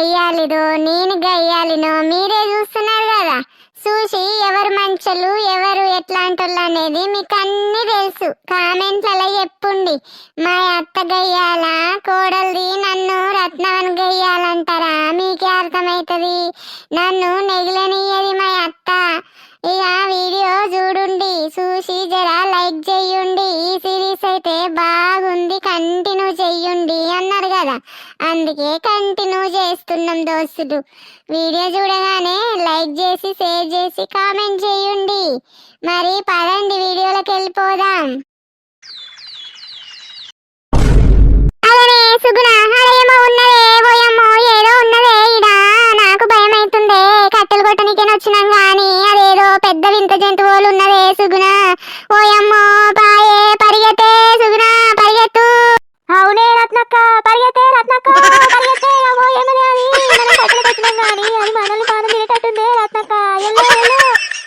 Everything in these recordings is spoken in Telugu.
గయ్యాలిదో నేను గయ్యాలినో మీరే చూస్తున్నారు కదా. చూసి ఎవరు మంచలు ఎవరు ఎట్లాంటి అనేది మీకు అన్ని తెలుసు కామెంట్లలో చెప్పుండి. మా అత్త గయ్యాల? కోడలిది నన్ను రత్నవన్ గయ్యాలంటారా? మీకే అర్థమవుతుంది నన్ను నెగిలే అందుకే కంటిన్యూ చేస్తున్నాం దోస్తులు. వీడియో చూడగానే లైక్ చేసి షేర్ చేసి కామెంట్ చేయండి. మరి పదండి వీడియోలోకి వెళ్ళిపోదాం. అదే సుగుణ అదేమో ఉన్నదే పోయమ్మో ఏదో ఉన్నదే ఇడా నాకు భయం అవుతుందే కట్టెలు కొట్టనికేని వచ్చినాం కానీ అదేదో పెద్ద వింత జంతువులు ఉన్నదే సుగుణ. ఓయమ్మో పాయే పరిగెత్తే సుగుణ పరిగెత్తు. అవునే రత్నక్క పరిగెత్తే. రత్నక్క పరిగెత్తే అమ్మో ఏమని అది? మనం కట్టెలు కొట్టినాం గాని అది మనల్ని పానం తినేటట్టుందే రత్నక్క. Yellow yellow.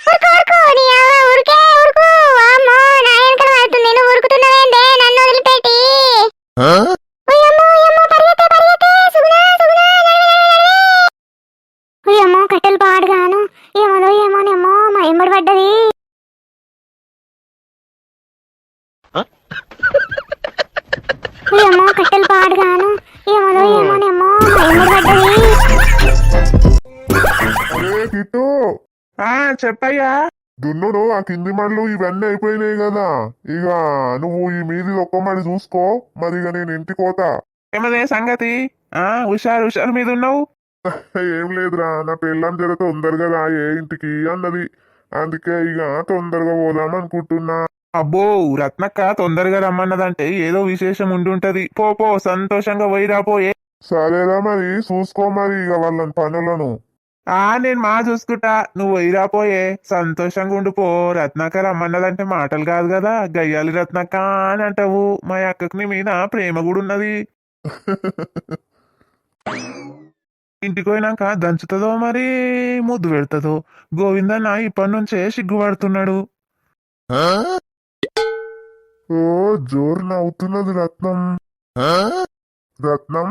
ఉరుకు ఉరుకు నీ అవ్వ ఉరికే ఉరుకు అమ్మో నా వెనకల పడుతుంది నువ్వు ఉరుకుతున్నావేందే నన్ను వదిలిపెట్టి. ఓయమ్మో ఓయమ్మో పరిగెత్తే పరిగెత్తే. సుగుణ సుగుణ ఓయమ్మో కట్టెలు పాడుగాను. ఏమోదో ఏమోనేమో మా ఎంబడి పడ్డది. ఓయమ్మో కట్టెలు పాడుగాను. ఏమోనేమో కిట్టు? ఆ చెప్పయ్యా. దున్నుడు ఆ కింది మడులు ఇవన్నీ అయిపోయినాయి కదా. ఇక నువ్వు ఈ మీది ఒక్క మడి చూసుకో మరి ఇక నేను ఇంటికి పోతా. ఏమదే సంగతి? ఆ హుషారు హుషారు మీద ఉన్నావు ఏం లేదురా నా పెళ్ళం జర తొందరగా రాయే ఇంటికి అన్నది. అందుకే ఇక తొందరగా పోదాం అనుకుంటున్నా. అబ్బో రత్నక్క తొందరగా రమ్మన్నదంటే ఏదో విశేషం ఉండుంటది. పో పో సంతోషంగా పోయిరా పోయే సరేరా మరి చూసుకో మరి ఇక వాళ్ళని పనులను. ఆ నేను మా చూసుకుంటా. నువ్వు పోయే సంతోషంగా ఉండిపో రత్నక్క రమ్మన్నదంటే మాటలు కాదు కదా. గయ్యాలి రత్నక్క అని అంటావు. మా అక్కకి నీ మీద ప్రేమ కూడా ఉన్నది. ఇంటికి పోయినాక దంచుతుందో మరి ముద్దు పెడుతుందో. గోవిందన్న ఇప్పటి నుంచే సిగ్గుపడుతున్నాడు. ఓ జోరు నవ్వుతున్నది రత్నం. రత్నం?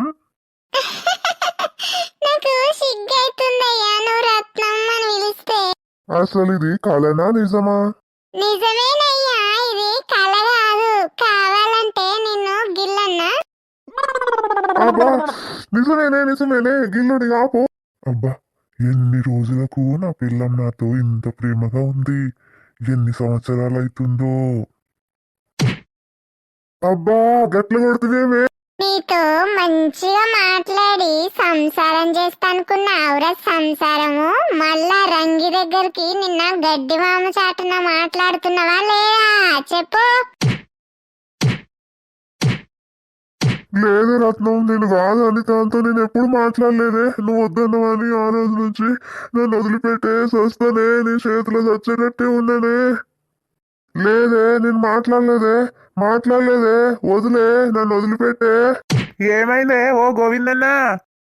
నాకు సిగ్గైతుందయ్యా నువ్వు రత్నం అని పిలిస్తే. అసలు ఇది కలనా నిజమా? నిజమేనయ్యా ఇది కల కాదు. కావాలంటే నిన్ను గిల్లన్నా. అబ్బా నిజమేనే నిజమేనే గిల్లుడి ఆపు. అబ్బా ఎన్ని రోజులకు నా పిల్లం నాతో ఇంత ప్రేమగా ఉంది? ఎన్ని సంవత్సరాలు అవుతుందో అబ్బా గట్ల కొడుతువేమే నీతో మంచిగా మాట్లాడి సంసారం చేస్తానుకున్నావురా సంసారము. మళ్ళా రంగి దగ్గరికి నిన్న గడ్డి మామ చాటున మాట్లాడుతున్నావా లేదా? చెప్పు. లేదు రత్నం నేను కాదని దాంతో నేను ఎప్పుడు మాట్లాడలేదే. నువ్వు వద్దన్నవని ఆ రోజు నుంచి నన్ను వదిలిపెట్టే వస్తానే నీ చేతిలో చచ్చేటట్టే ఉన్నానే. లేదే నేను మాట్లాడలేదే మాట్లాడలేదే వదిలే నన్ను వదిలిపెట్టే. ఏమైందే? ఓ గోవిందన్న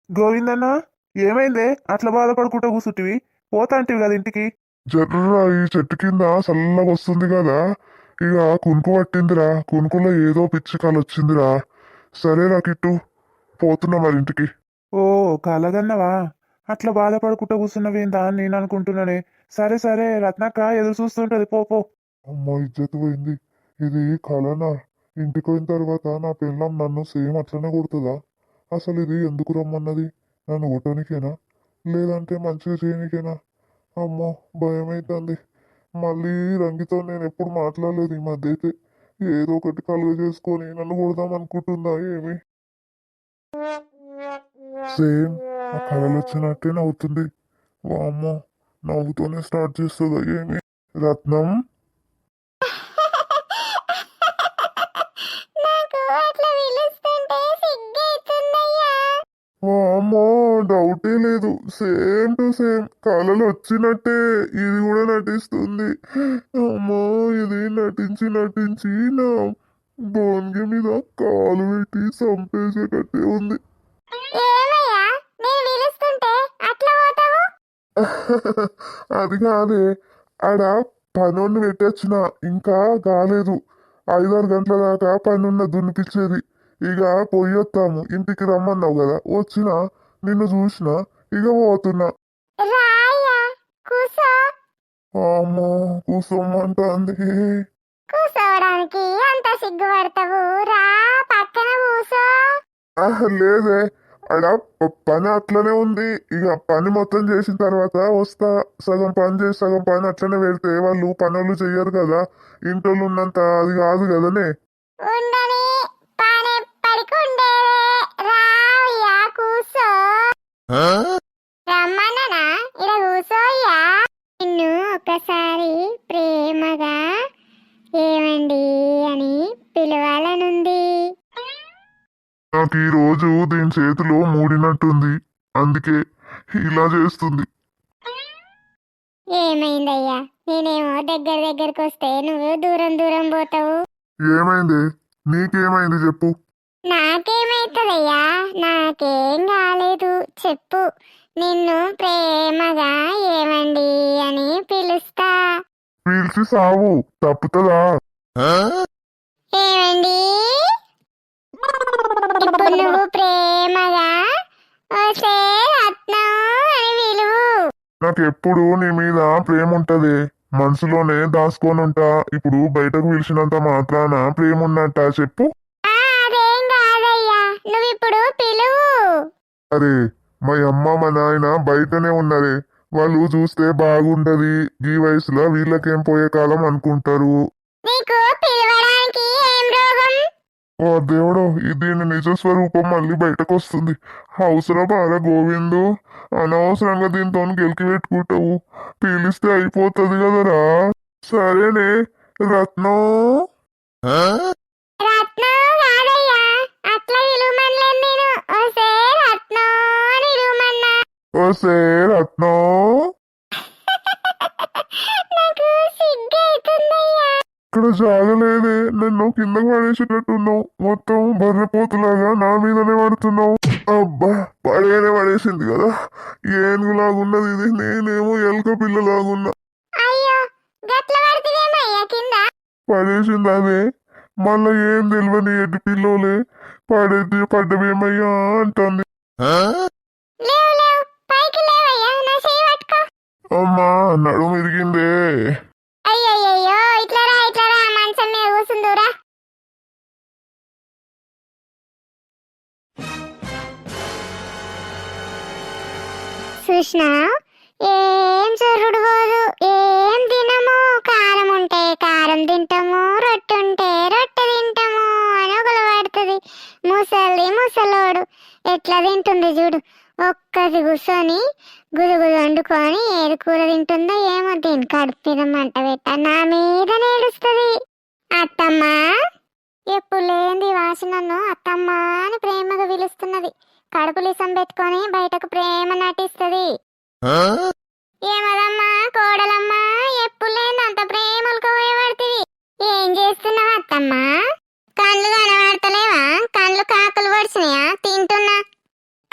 గోవిందన్న ఏమైందే? అట్లా బాధపడుకుంటూ కూర్చుంటివి. పోతాంటివి కదా ఇంటికి? జర్ర ఈ చెట్టు కింద చల్లగా వస్తుంది కదా. ఇక కునుకు పట్టిందిరా కునుకులో ఏదో పిచ్చి కాలు వచ్చిందిరా. సరేరా కిట్టు పోతున్నా మరి ఇంటికి. ఓ కలగన్నవా? అట్లా బాధపడుకుంటూ కూర్చున్నవేందా అని నేను అనుకుంటున్నానే. సరే సరే రత్నక్క ఎదురు చూస్తుంటది పో పో. అమ్మో ఇజ్జత్ పోయింది ఇది కళనా ఇంటికి పోయిన తర్వాత నా పిల్లం నన్ను సేమ్ అట్లనే కొడుతుందా? అసలు ఇది ఎందుకు రమ్మన్నది? నన్ను కొట్టనికేనా లేదంటే మంచిగా చేయనికేనా అమ్మో భయం అవుతుంది మళ్ళీ రంగితో నేను ఎప్పుడు మాట్లాడలేదు ఈ మధ్య అయితే ఏదో ఒకటి కలుగ చేసుకొని నన్ను కొడదాం అనుకుంటుందా ఏమి? సేమ్ ఆ కళలు వచ్చినట్టే నవ్వుతుంది. వామ్మో నవ్వుతోనే స్టార్ట్ చేస్తుందా ఏమి? రత్నం? సేమ్ టు సేమ్ కళలు వచ్చినట్టే ఇది కూడా నటిస్తుంది. అమ్మో ఇది నటించి నటించి నా బోన్గి మీద కాలు పెట్టి చంపేసేటట్టే ఉంది. అది కాదే. ఆడ పనుని పెట్టొచ్చిన ఇంకా కాలేదు. ఐదారు గంటల దాకా పనున్న దున్నిపించేది ఇక పోయి వస్తాము. ఇంటికి రమ్మన్నావు కదా. వచ్చిన నిన్ను చూసిన ఇక పోతున్నా రాయ్యా కూసో. అమ్మో కూసోమంటుంది. కూసోవడానికి అంత సిగ్గుపడతావు. రా పక్కన కూసో. లేదే. అడ పని అట్లనే ఉంది. ఇక పని మొత్తం చేసిన తర్వాత వస్తా. సగం పని చేసి సగం పని అట్లనే వెళ్తే వాళ్ళు పనులు చెయ్యరు కదా. ఇంట్లో ఉన్నంత అది కాదు కదనే. ఉండని కూసో రమ్మన్ననా ఇడ కూసోయ్యా నిన్ను ఒకసారి ప్రేమగా ఏమండి అని పిలవాలనుంది నాకు ఈ రోజు దీని చేతిలో మూడినట్టుంది. అందుకే ఇలా చేస్తుంది. ఏమైందయ్యా? నేనేమో దగ్గర దగ్గరకు వస్తే నువ్వు దూరం దూరం పోతావు. ఏమైంది? నీకేమైంది చెప్పు. నాకేమైతుందయ్యా? నాకేం కాలేదు. చెప్పు. నిన్ను ప్రేమగా ఏమండి అని పిలుస్తా. పీల్చి సావు. తప్పుతుందా ఏమండి ఇప్పుడు నువ్వు ప్రేమగా రత్నం అని పిలువు నాకు ఎప్పుడు నీ మీద ప్రేమ ఉంటది మనసులోనే దాచుకొని ఉంటా ఇప్పుడు బయటకు పిలిచినంత మాత్రాన ప్రేమ ఉన్నట్ట చెప్పు. ఆ, అదేం కాదయ్యా. నువ్వు ఇప్పుడు పిలువు. అరే మా అమ్మ మా నాయన బయటనే ఉన్నరే. వాళ్ళు చూస్తే బాగుంటది. ఈ వయసులో వీళ్ళకేం పోయే కాలం అనుకుంటారు. నీకు పిలవడానికి ఓ దేవుడు ఈ దీని నిజ స్వరూపం మళ్ళీ బయటకు వస్తుంది అవసరం బాగా గోవిందు. అనవసరంగా దీంతో గెలికి పెట్టుకుంటావు. పీలిస్తే అయిపోతుంది కదరా. సరేనే రత్నం. ఓసే రత్నం. ఇక్కడ జాగలేదే నన్ను కిందకు పడేసేటట్టున్నావు మొత్తం బర్రెపోతులాగా నా మీదనే పడుతున్నావు. అబ్బా పడేనే పడేసింది కదా. ఏనుగులాగున్నది ఇది. నేనేమో ఎలుక పిల్లలాగున్నా అయ్యో గట్ల పడుతుందేమయ్యా కింద? పడేసింది అదే మళ్ళా ఏం తెలియని ఎడ్డి పిల్లోలే. పడేది పడ్డమేమయ్యా అంటుంది. లేవు లేవు. పైకి లేవయ్యా నా చేయి పట్టుకో. అమ్మా నడుము ఇరిగిందే సుష్నా ఏం చూరుడు పోదు ఏం తినము? కారం ఉంటే కారం తింటాము రొట్టె ఉంటే రొట్టె తింటాము అని ఒకలు పడుతుంది. ముసలి ముసలోడు ఎట్లా తింటుంది చూడు. ఒక్కది కూర్చొని గుదుగుదు వండుకొని ఏది కూర తింటుందో ఏమో దీని కడుపు మీద మంట పెట్ట నా మీద నేడుస్తుంది. అత్తమ్మ ఎప్పుడు లేని వాసనను అత్తమ్మ అని ప్రేమగా పిలుస్తున్నది. కడుపు లిసం పెట్టుకొని బయటకు ప్రేమ నటిస్తుంది. ఏమదమ్మా కోడలమ్మా ఎప్పుడు లేని అంత ప్రేమలకు పోయబడుతుంది ఏం చేస్తున్నావు అత్తమ్మ? కళ్ళు కనబడతలేవా? కళ్ళు కాకులు పొడిచినాయా? తింటున్నా?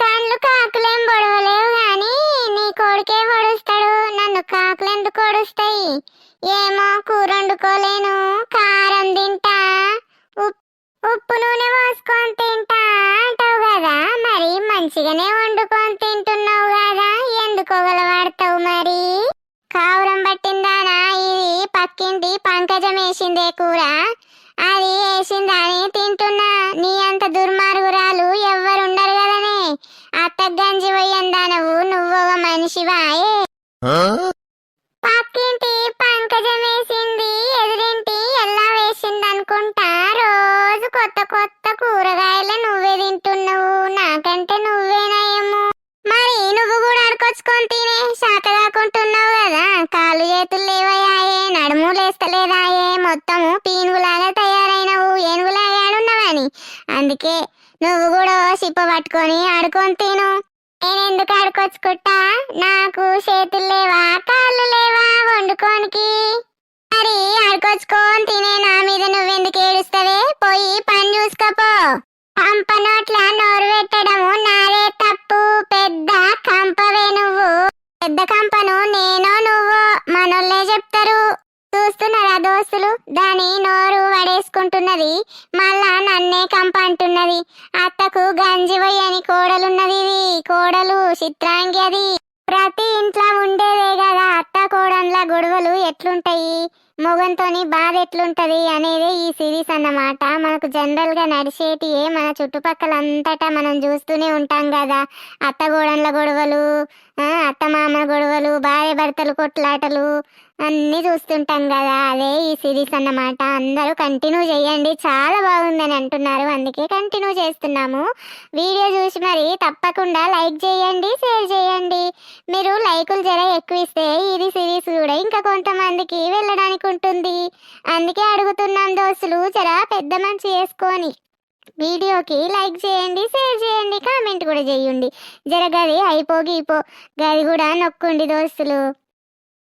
కళ్ళు కాకులేం పొడవలేవు గాని నీ కొడుకే పొడుస్తాడు. నన్ను కాకులు ఎందుకు పొడుస్తాయి? ఏమో కూర వండుకోలేను కారం తింటా. ఉప్- ఉప్పు నూనె పోసుకొని తింటా. కదా మరి మంచిగానే వండుకొని తింటున్నావు కదా ఎందుకు వాడతావు మరి? కావురం పట్టిందానా ఇది? పక్కింటి పంకజం వేసిందే కూర. అది వేసిందని తింటున్నా. నీ అంత దుర్మార్గురాలు ఎవ్వరుండరు కదనే. అత్త గంజి పోయందానవు నువ్వు ఒక మనిషివాయే పక్కింటి పంకజం వేసింది ఎదురింటి ఎలా వేసింది అనుకుంటా రోజు కొత్త కొత్త కూరగాయలు నువ్వే తింటున్నావు నువ్వు కూడా అడుకొచ్చుకొని తినే శాత కాకుంటున్నావు కదా. కాళ్ళు చేతులు లేవయాయే నడుము లేస్తలేదాయే. మొత్తము పీనుగులాగా తయారైనవు ఏనుగులాగా ఆడున్నావని అందుకే నువ్వు కూడా సిప్ప పట్టుకొని ఆడుకొని తిను. నేను ఎందుకు ఆడుకొచ్చుకుంటా? నాకు చేతులు లేవా కాళ్ళు లేవా వండుకోనికి? మరి ఆడుకొచ్చుకొని తినే నా మీద నువ్వెందుకు ఏడుస్తావే? పోయి పని చూసుకోపో. పంప నోట్ల నోరు పెట్టడము నాదే తప్పు పెద్ద కంపవే నువ్వు. పెద్ద కంపను నేనో నువ్వు మనోళ్ళే చెప్తారు. చూస్తున్నారా దోస్తులు? దాని నోరు వడేసుకుంటున్నది. మళ్ళా నన్నే కంప అంటున్నది. అత్తకు గంజి అని కోడలున్నది ఇది. కోడలు చిత్రాంగి అది. ప్రతి ఇంట్లో ఉండేదే కదా అత్త కోడన్ల గొడవలు ఎట్లుంటాయి? మొగంతోని బాధ ఎట్లుంటది అనేది ఈ సిరీస్ అన్నమాట. మనకు జనరల్గా నడిచేటియే మన చుట్టుపక్కల అంతటా మనం చూస్తూనే ఉంటాం కదా అత్తగోడన్ల గొడవలు అత్తమామ గొడవలు భార్య భర్తలు కొట్లాటలు అన్నీ చూస్తుంటాం కదా అదే ఈ సిరీస్ అన్నమాట. అందరూ కంటిన్యూ చేయండి. చాలా బాగుందని అంటున్నారు. అందుకే కంటిన్యూ చేస్తున్నాము. వీడియో చూసి మరి తప్పకుండా లైక్ చేయండి షేర్ చేయండి. మీరు లైకులు జర ఎక్కువ ఇస్తే ఇది సిరీస్ కూడా ఇంకా కొంతమందికి వెళ్ళడానికి ఉంటుంది అందుకే అడుగుతున్నాం దోస్తులు జర పెద్ద మంచి చేసుకొని. వీడియోకి లైక్ చేయండి షేర్ చేయండి కామెంట్ కూడా చేయండి. జర గది అయిపో గీపో గది కూడా నొక్కుండి దోస్తులు.